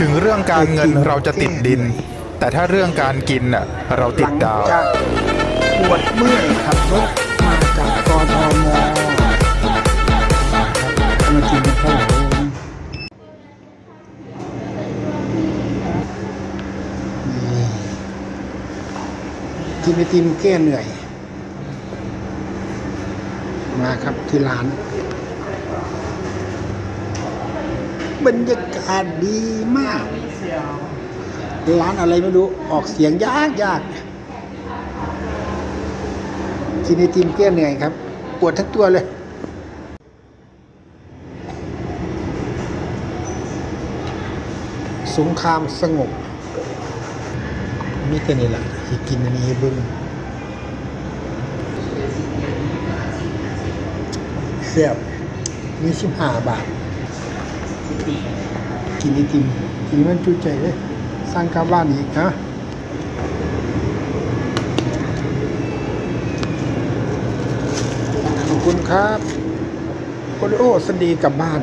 ถึงเรื่องการเงินเราจะติดดิน แต่ถ้าเรื่องการกินน่ะเราติดดาว หลังจกปวดเมื่อยขับรถมาจากกทมมากินข้าวนี่กินไอติมแก้เหนื่อย มาครับที่ร้าน บรรยากาศดีมาก ร้านอะไรไม่รู้ ออกเสียงยากยากกินไอติมแก้เหนื่อยครับ ปวดทั้งตัวเลย สงครามสงบมีแต่นี่แหละที่กินอันนี้ให้เบึ้งเสียบมีสิบห้าบาท กินไอติมกินมันจุใจเลยสร้างกลับบ้านอีกนะขอบคุณครับโอริโอสวัสดีกลับบ้าน